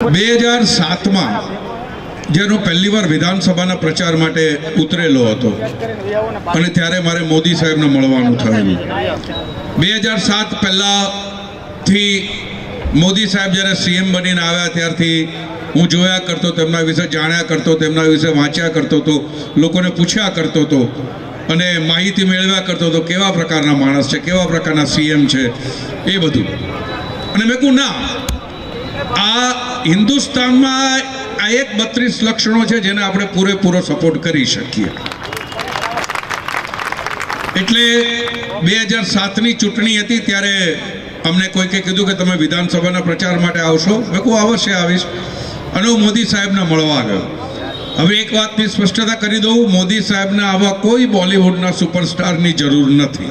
બે હજાર સાતમાં જેનો પહેલી વાર વિધાનસભાના પ્રચાર માટે ઉતરેલો હતો અને ત્યારે મારે મોદી સાહેબને મળવાનું થયું. બે હજાર સાત પહેલાંથી મોદી સાહેબ જ્યારે સીએમ બનીને આવ્યા ત્યારથી હું જોયા કરતો, તેમના વિશે જાણ્યા કરતો, તેમના વિશે વાંચ્યા કરતો હતો, લોકોને પૂછ્યા કરતો હતો અને માહિતી મેળવ્યા કરતો હતો કેવા પ્રકારના માણસ છે, કેવા પ્રકારના સીએમ છે, એ બધું. અને મેં કહું ના, આ હિન્દુસ્તાનમાં આ એક બત્રીસ લક્ષણો છે જેને આપણે પૂરેપૂરો સપોર્ટ કરી શકીએ. એટલે બે હજાર સાતની ચૂંટણી હતી ત્યારે અમને કોઈકે કીધું કે તમે વિધાનસભાના પ્રચાર માટે આવશો. મેં કહું, અવશ્ય આવીશ. અને હું મોદી સાહેબને મળવા ગયો. હવે એક વાતની સ્પષ્ટતા કરી દઉં, મોદી સાહેબને આવા કોઈ બોલિવૂડના સુપરસ્ટારની જરૂર નથી.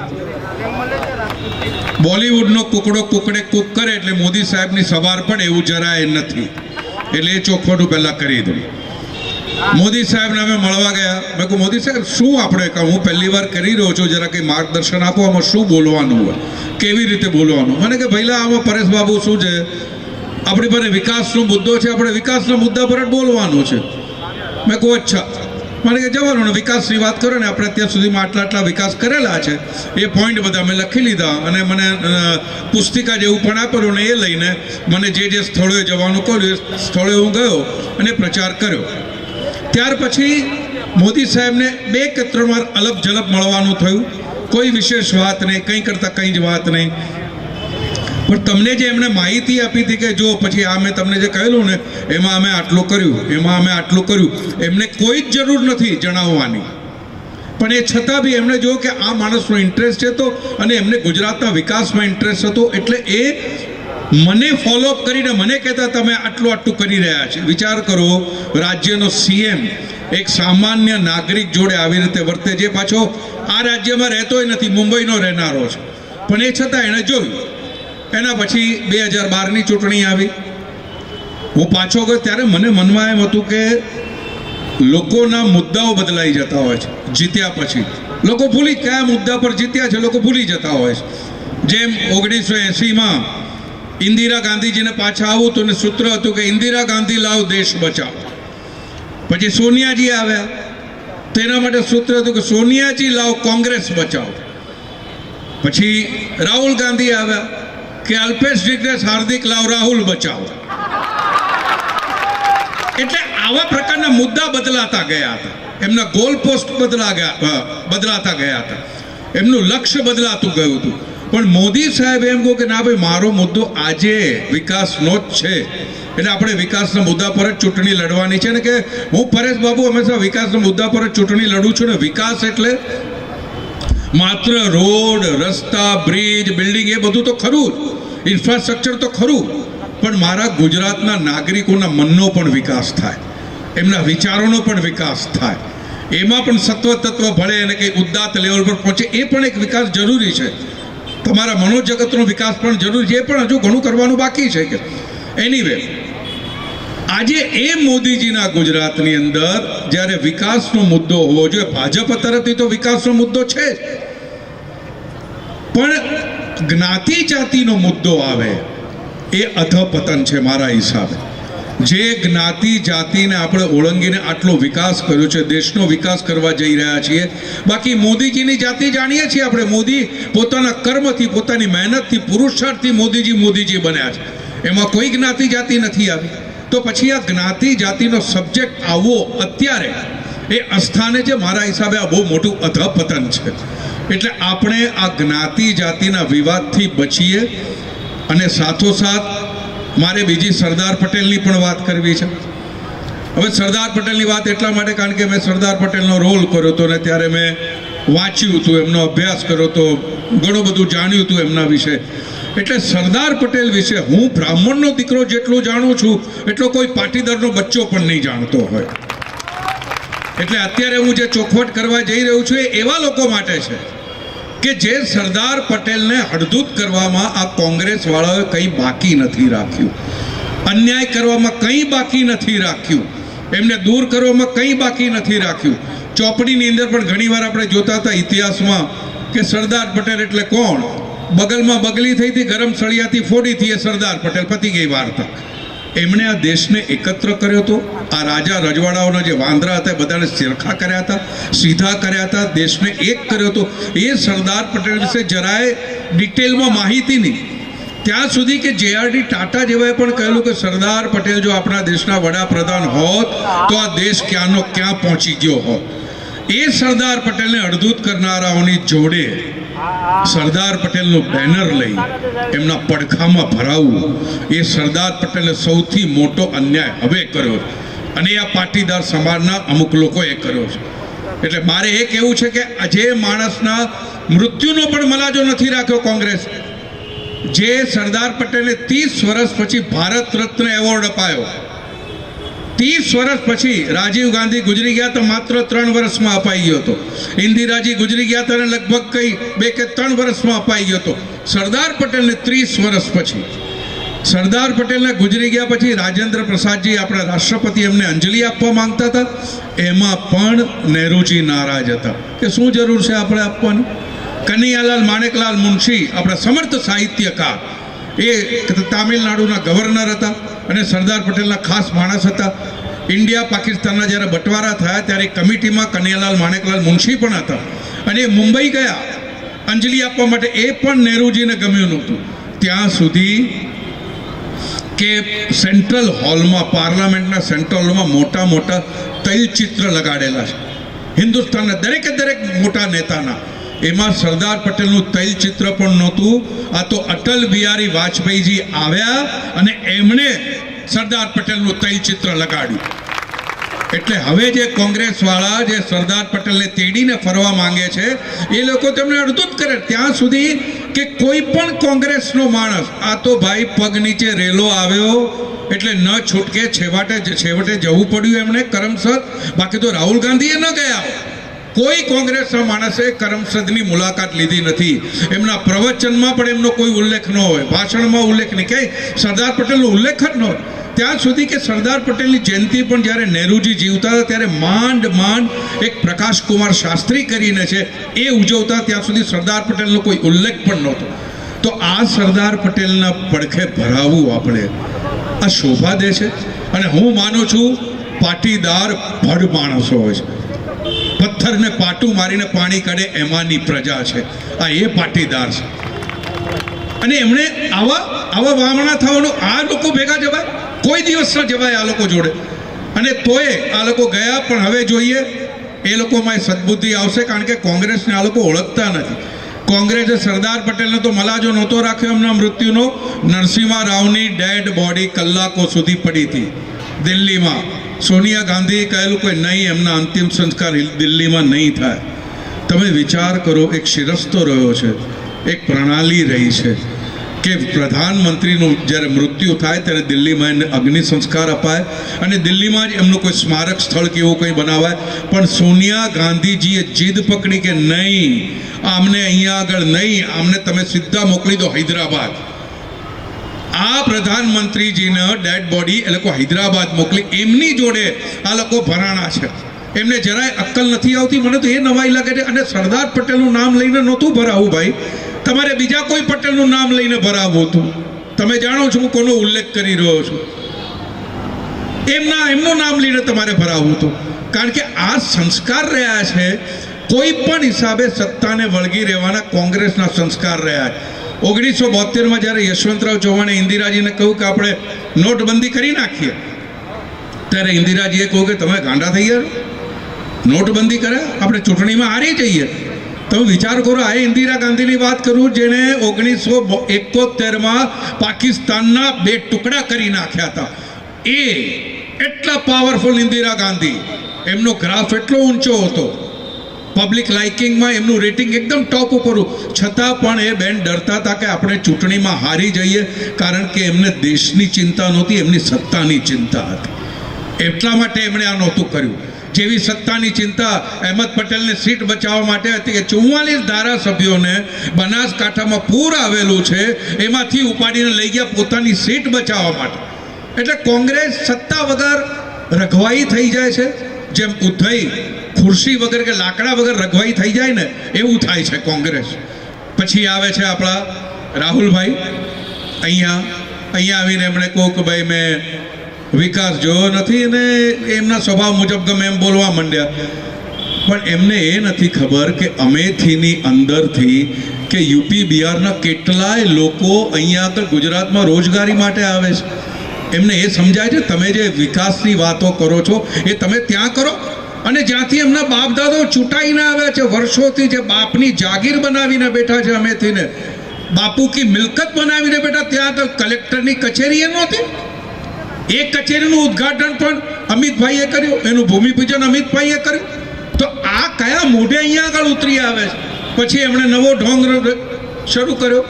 બોલિવૂડનો કુકડો કુકડે કુક કરે એટલે મોદી સાહેબની સવાર પડે એવું જરાય નથી. એટલે એ ચોખવટું પહેલાં કરી દઉં. મોદી સાહેબને અમે મળવા ગયા. મેં કહું મોદી સાહેબ, શું આપણે કહું? હું પહેલી વાર કરી રહ્યો છું, જરા કંઈ માર્ગદર્શન આપો, આમાં શું બોલવાનું હોય? કેવી રીતે બોલવાનું? મને કે, ભાઈલા, આમાં પરેશ બાબુ શું છે? આપણી પાસે વિકાસનો મુદ્દો છે, આપણે વિકાસના મુદ્દા પર જ બોલવાનું છે. મેં કહું અચ્છા. મને કે જવાનું વિકાસની વાત કરો ને, આપણે અત્યાર સુધીમાં આટલા આટલા વિકાસ કરેલા છે, એ પોઈન્ટ બધા મેં લખી લીધા અને મને પુસ્તિકા જેવું પણ આપેલું ને એ લઈને મને જે જે સ્થળોએ જવાનું કહ્યું, એ સ્થળોએ હું ગયો અને પ્રચાર કર્યો. ત્યાર પછી મોદી સાહેબને બે કે ત્રણ વાર અલગ ઝલક મળવાનું થયું. કોઈ વિશેષ વાત નહીં, કંઈ કરતાં કંઈ જ વાત નહીં. પણ તમને જે એમણે માહિતી આપી હતી કે જો પછી આ મેં તમને જે કહેલું ને, એમાં અમે આટલું કર્યું, એમાં અમે આટલું કર્યું, એમને કોઈ જ જરૂર નથી જણાવવાની. પણ એ છતાં બી એમણે જોયું કે આ માણસનો ઇન્ટરેસ્ટ છે તો અને એમને ગુજરાતના વિકાસમાં ઇન્ટરેસ્ટ હતો એટલે એ મને ફોલોઅપ કરીને મને કહેતા, તમે આટલું આટલું કરી રહ્યા છે. વિચાર કરો, રાજ્યનો સીએમ એક સામાન્ય નાગરિક જોડે આવી રીતે વર્તે, જે પાછો આ રાજ્યમાં રહેતોય નથી, મુંબઈનો રહેનારો છે. પણ એ છતાં એણે જોયું એના પછી બે હજાર બારની ચૂંટણી આવી. હું પાછો ગયો ત્યારે મને મનમાં એમ હતું કે લોકોના મુદ્દાઓ બદલાઈ જતા હોય છે, જીત્યા પછી. લોકો ભૂલી કયા મુદ્દા પર જીત્યા છે, લોકો ભૂલી જતા હોય છે. જેમ ઓગણીસો એંસીમાં ઇન્દિરા ગાંધીજીને પાછા આવું તો સૂત્ર હતું કે ઇન્દિરા ગાંધી લાવ દેશ બચાવ. પછી સોનિયાજી આવ્યા. તેના માટે સૂત્ર હતું કે સોનિયાજી લાવ કોંગ્રેસ બચાવ. પછી રાહુલ ગાંધી આવ્યા. કે અલ્પેશ જિગ્નેશ હાર્દિક લાવ, રાહુલ બચાવો. એટલે આવા પ્રકારના મુદ્દા બદલાતા ગયા હતા. એમના ગોલ પોસ્ટ બદલા ગયા બદલાતા ગયા હતા. એમનું લક્ષ્ય બદલાતું ગયું હતું. પણ મોદી સાહેબ એમ કહો કે ના ભાઈ, મારો મુદ્દો આજે વિકાસનો જ છે. એટલે આપણે વિકાસના મુદ્દા પર જ ચૂંટણી લડવાની છે. ને કે હું પરેશ બાબુ હંમેશા વિકાસના મુદ્દા પર જ ચૂંટણી લડું છું ને વિકાસ એટલે માત્ર રોડ, રસ્તા, બ્રિજ, બિલ્ડિંગ એ બધું તો ખરું જ. ઇન્ફ્રાસ્ટ્રક્ચર તો ખરું, પણ મારા ગુજરાતના નાગરિકોના મનનો પણ વિકાસ થાય. એમના વિચારોનો પણ વિકાસ થાય. એમાં પણ સત્વ તત્વ ભળે અને કંઈ ઉદ્દાત લેવલ પર પહોંચે, એ પણ એક વિકાસ જરૂરી છે. તમારા મનોજગતનો વિકાસ પણ જરૂરી છે, એ પણ હજુ ઘણું કરવાનું બાકી છે કે. એનીવે આજે એ મોદીજીના ગુજરાતની અંદર જ્યારે વિકાસનો મુદ્દો હોવો જોઈએ, ભાજપ તરફથી તો વિકાસનો મુદ્દો છે જ. પણ જ્ઞાતિ જાતિનો મુદ્દો આવે, એ અધપતન છે મારા હિસાબે. જે જ્ઞાતિ જાતિને આપણે ઓળંગીને આટલો વિકાસ કર્યો છે, દેશનો વિકાસ કરવા જઈ રહ્યા છીએ, બાકી મોદીજીની જાતિ જાણીએ છીએ આપણે. મોદી પોતાના કર્મથી, પોતાની મહેનતથી, પુરુષાર્થથી મોદીજી મોદીજી બન્યા છે. એમાં કોઈ જ્ઞાતિ જાતિ નથી આવી. તો પછી આ જ્ઞાતિ જાતિનો સબ્જેક્ટ આવવો અત્યારે, એ અસ્થાને છે મારા હિસાબે આ બહુ મોટું અધપતન છે. એટલે આપણે આ જ્ઞાતિ જાતિના વિવાદથી બચીએ અને સાથોસાથ મારે બીજી સરદાર પટેલની પણ વાત કરવી છે. હવે સરદાર પટેલની વાત એટલા માટે કારણ કે મેં સરદાર પટેલનો રોલ કર્યો હતો ને ત્યારે મેં વાંચ્યું હતું, એમનો અભ્યાસ કર્યો હતો, ઘણું બધું જાણ્યું હતું એમના વિશે. એટલે સરદાર પટેલ વિશે હું બ્રાહ્મણનો દીકરો જેટલું જાણું છું, એટલો કોઈ પાટીદારનો બચ્ચો પણ નહીં જાણતો હોય. એટલે અત્યારે હું જે ચોખવટ કરવા જઈ રહ્યો છું એ એવા લોકો માટે છે. કે જે સરદાર પટેલને હડધૂત કરવામાં આ કોંગ્રેસ વાળાઓએ કંઈ બાકી નથી રાખ્યું. અન્યાય કરવામાં કંઈ બાકી નથી રાખ્યું. એમને દૂર કરવામાં કંઈ બાકી નથી રાખ્યું. ચોપડીની અંદર પણ ઘણીવાર આપણે જોતા હતા ઇતિહાસમાં કે સરદાર પટેલ એટલે કોણ? બગલમાં બગલી થઈ હતી, ગરમ સળિયાથી ફોડી હતી એ સરદાર પટેલ, પતી ગઈ વાર્તા એમણે આ દેશને એકત્ર કર્યો હતો. આ રાજા રજવાડાઓના જે વાંદરા હતા બધાને સરખા કર્યા હતા, સીધા કર્યા હતા, દેશને એક કર્યો હતો. એ સરદાર પટેલ વિશે જરાય ડિટેલમાં માહિતી નહીં. ત્યાં સુધી કે જેઆરડી ટાટા જેવાએ પણ કહેલું કે સરદાર પટેલ જો આપણા દેશના વડાપ્રધાન હોત, તો આ દેશ ક્યાંનો ક્યાં પહોંચી ગયો હોત. એ સરદાર પટેલને અડધૂત કરનારાઓની જોડે સરદાર પટેલનું બેનર લઈ એમના પડખામાં ભરાવવું એ સરદાર પટેલે સૌથી મોટો અન્યાય હવે કર્યો અને આ પાટીદાર સમાજના અમુક લોકોએ કર્યો છે. એટલે મારે એ કહેવું છે કે જે માણસના મૃત્યુનો પણ મલાજો નથી રાખ્યો કોંગ્રેસ. જે સરદાર પટેલને ત્રીસ વર્ષ પછી ભારત રત્ન એવોર્ડ અપાયો ત્રીસ વર્ષ પછી રાજીવ ગાંધી ગુજરી ગયા તો માત્ર ત્રણ વર્ષમાં અપાઈ ગયો હતો. ઇન્દિરાજી ગુજરી ગયા ત્યારે લગભગ કઈ બે કે ત્રણ વર્ષમાં અપાઈ ગયો હતો. સરદાર પટેલને ત્રીસ વર્ષ પછી. સરદાર પટેલને ગુજરી ગયા પછી રાજેન્દ્ર પ્રસાદજી આપણા રાષ્ટ્રપતિ એમને અંજલિ આપવા માંગતા હતા. એમાં પણ નહેરુજી નારાજ હતા. કે શું જરૂર છે આપણે આપવાની? કનૈયાલાલ માણેકલાલ મુનશી, આપણા સમર્થ સાહિત્યકાર. એ તામિલનાડુના ગવર્નર હતા અને સરદાર પટેલના ખાસ માણસ હતા. ઇન્ડિયા, પાકિસ્તાનના જ્યારે બટવારા થયા ત્યારે કમિટીમાં કનૈયાલાલ માણેકલાલ મુનશી પણ હતા. અને એ મુંબઈ ગયા. અંજલિ આપવા માટે એ પણ નહેરુજીને ગમ્યું નહોતું. ત્યાં સુધી કે સેન્ટ્રલ હોલમાં, પાર્લામેન્ટના સેન્ટ્રલ હોલમાં મોટા મોટા તૈલચિત્ર લગાડેલા છે. હિન્દુસ્તાનના દરેકે દરેક મોટા નેતાના. એમાં સરદાર પટેલનું તૈલચિત્ર પણ નહોતું. આ તો અટલ બિહારી વાજપેયીજી આવ્યા અને એમણે સરદાર પટેલનું તૈલચિત્ર લગાડ્યું. એટલે હવે જે કોંગ્રેસવાળા જે સરદાર પટેલને તેડીને ફરવા માંગે છે, એ લોકો તેમને જ કરે. ત્યાં સુધી કે કોઈ પણ કોંગ્રેસનો માણસ, આ તો ભાઈ પગ નીચે રેલો આવ્યો, એટલે ન છૂટકે છેવટે છેવટે જવું પડ્યું એમણે કરમસદ. બાકી તો રાહુલ ગાંધીએ ન ગયા. કોઈ કોંગ્રેસના માણસે કરમસદની મુલાકાત લીધી નથી. એમના પ્રવચનમાં પણ એમનો કોઈ ઉલ્લેખ ન હોય. ભાષણમાં ઉલ્લેખ નહીં. કે સરદાર પટેલનો ઉલ્લેખ જ ન હોય. ત્યાં સુધી કે સરદાર પટેલની જયંતિ પણ જ્યારે નહેરુજી જીવતા હતા, ત્યારે માંડ માંડ એક પ્રકાશ કુમાર શાસ્ત્રી કરીને છે, એ ઉજવતા ત્યાં સુધી સરદાર પટેલનો કોઈ ઉલ્લેખ પણ નહોતો. તો આ સરદાર પટેલના પડખે ભરાવવું આપણે. આ શોભા દે છે. અને હું માનું છું, પાટીદાર ભડ માણસો હોય છે. પથ્થરને પાટું મારીને પાણી કાઢે, એમાંની પ્રજા છે. આ એ પાટીદાર છે. અને એમણે આવા આવા વામણા થવાનું, આ લોકો ભેગા જવાય? કોઈ દિવસ ન જવાય આ લોકો જોડે. અને તોય આ લોકો ગયા, પણ હવે જોઈએ, એ લોકોમાં સદબુદ્ધિ આવશે, કારણ કે કોંગ્રેસને આ લોકો ઓળખતા નથી. કોંગ્રેસે સરદાર પટેલને તો મલાજો નહોતો રાખ્યો, એમના મૃત્યુનો. નરસિંહા રાવની ડેડ બોડી કલાકો સુધી પડી હતી. દિલ્હીમાં. સોનિયા ગાંધીએ કહેલું કે નહીં, એમના અંતિમ સંસ્કાર દિલ્હીમાં નહીં થાય. તમે વિચાર કરો, એક શિરસ્તો રહ્યો છે, એક પ્રણાલી રહી છે, કે પ્રધાનમંત્રીનું જ્યારે મૃત્યુ થાય ત્યારે દિલ્હીમાં એને અગ્નિ સંસ્કાર અપાય અને દિલ્હીમાં જ એમનું કોઈ સ્મારક સ્થળ કે એવું કંઈ બનાવાય. પણ સોનિયા ગાંધીજીએ જીદ પકડી કે નહીં, આમને અહીંયા આગળ નહીં, આમને તમે સીધા મોકલી દો હૈદરાબાદ. આ પ્રધાનમંત્રીજીને ડેડ બોડી એ લોકો હૈદરાબાદ મોકલી. એમની જોડે આ લોકો ભરાણા છે. એમને જરાય અક્કલ નથી આવતી. મને તો એ નવાઈ લાગે છે. અને સરદાર પટેલનું નામ લઈને નહોતું ભરાવું ભાઈ. તમારે બીજા કોઈ પટેલનું નામ લઈને ભરાવવું હતું? તમે જાણો છો હું કોનો ઉલ્લેખ કરી રહ્યો છું. એમના, એમનું નામ લઈને તમારે ભરાવવું હતું. કારણ કે આ સંસ્કાર રહ્યા છે. કોઈ પણ હિસાબે સત્તાને વળગી રહેવાના કોંગ્રેસના સંસ્કાર રહ્યા છે. ઓગણીસો બોતેરમાં જ્યારે યશવંતરાવ ચૌહાણે ઇન્દિરાજીને કહ્યું કે આપણે નોટબંધી કરી નાખીએ, ત્યારે ઇન્દિરાજીએ કહ્યું કે તમે ગાંડા થઈ ગયા નોટબંધી કરે, આપણે ચૂંટણીમાં હારી જઈએ. તમે વિચાર કરો, આ ઇન્દિરા ગાંધીની વાત કરું, જેણે ઓગણીસો એકોતેરમાં પાકિસ્તાનના બે ટુકડા કરી નાખ્યા હતા. એ એટલા પાવરફુલ ઇન્દિરા ગાંધી. એમનો ગ્રાફ એટલો ઊંચો હતો. પબ્લિક લાઇકિંગમાં એમનું રેટિંગ એકદમ ટોપ ઉપર છતાં પણ એ બેન ડરતા હતા કે આપણે ચૂંટણીમાં હારી જઈએ, કારણ કે એમને દેશની ચિંતા નહોતી, એમની સત્તાની ચિંતા હતી. એટલા માટે એમણે આ નહોતું કર્યું. જેવી સત્તાની ચિંતા અહેમદ પટેલને સીટ બચાવવા માટે હતી કે ચુમ્માલીસ ધારાસભ્યોને બનાસકાંઠામાં પૂર આવેલું છે, એમાંથી ઉપાડીને લઈ ગયા પોતાની સીટ બચાવવા માટે. એટલે કોંગ્રેસ સત્તા વગર રઘવાઈ થઈ જાય છે? જેમ ઉથઈ, ખુરશી વગર કે લાકડા વગર રઘવાઈ થઈ જાય ને, એવું થાય છે કોંગ્રેસ. પછી આવે છે આપણા રાહુલભાઈ. અહીંયા અહીંયા આવીને એમણે કહું કે ભાઈ મેં વિકાસ જોયો નથી અને એમના સ્વભાવ મુજબ ગમે એમ બોલવા માંડ્યા. પણ એમને એ નથી ખબર કે અમેથીની અંદરથી કે યુપી બિહારના કેટલાય લોકો અહીંયા આગળ ગુજરાતમાં રોજગારી માટે આવે છે. એમને એ સમજાય છે, તમે જે વિકાસની વાતો કરો છો, એ તમે ત્યાં કરો. અને જ્યાંથી એમના બાપ દાદો ચૂંટાઈને આવ્યા છે, વર્ષોથી જે બાપની જાગીર બનાવીને બેઠા છે અમેથીને બાપુ કી મિલકત બનાવીને બેઠા, ત્યાં તો કલેક્ટરની કચેરી એ નહોતી. એ કચેરીનું ઉદ્ઘાટન પણ અમિતભાઈએ કર્યું, એનું ભૂમિપૂજન અમિતભાઈએ કર્યું. તો આ કયા મોઢે અહીંયા આગળ ઉતરી આવે છે? પછી એમણે નવો ઢોંગ શરૂ કર્યો.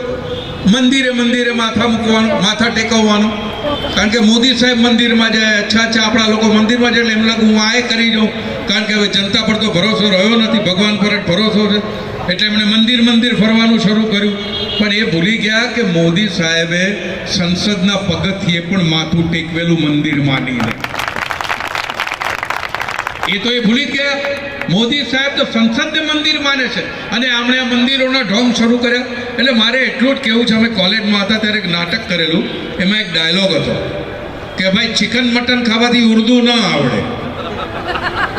મંદિરે મંદિરે માથા મૂકવાનું, માથા ટેકવવાનું. કારણ કે મોદી સાહેબ મંદિરમાં જાય અચ્છા અચ્છા આપણા લોકો મંદિરમાં જાય એટલે એમ લાગે હું આ કરી જાઉં. કારણ કે હવે જનતા પર તો ભરોસો રહ્યો નથી, ભગવાન પર ભરોસો છે. એટલે એમણે મંદિર મંદિર ફરવાનું શરૂ કર્યું. પણ એ ભૂલી ગયા કે મોદી સાહેબે સંસદના પગથિયે પણ માથું ટેકવેલું મંદિર માનીને એ તો એ ભૂલી ગયા. મોદી સાહેબ તો સંસદને મંદિર માને છે. અને આમણે આ મંદિરોના ઢોંગ શરૂ કર્યા. એટલે મારે એટલું જ કહેવું છે, અમે કોલેજમાં હતા ત્યારે એક નાટક કરેલું. એમાં એક ડાયલોગ હતો કે ભાઈ, ચિકન મટન ખાવાથી ઉર્દુ ન આવડે.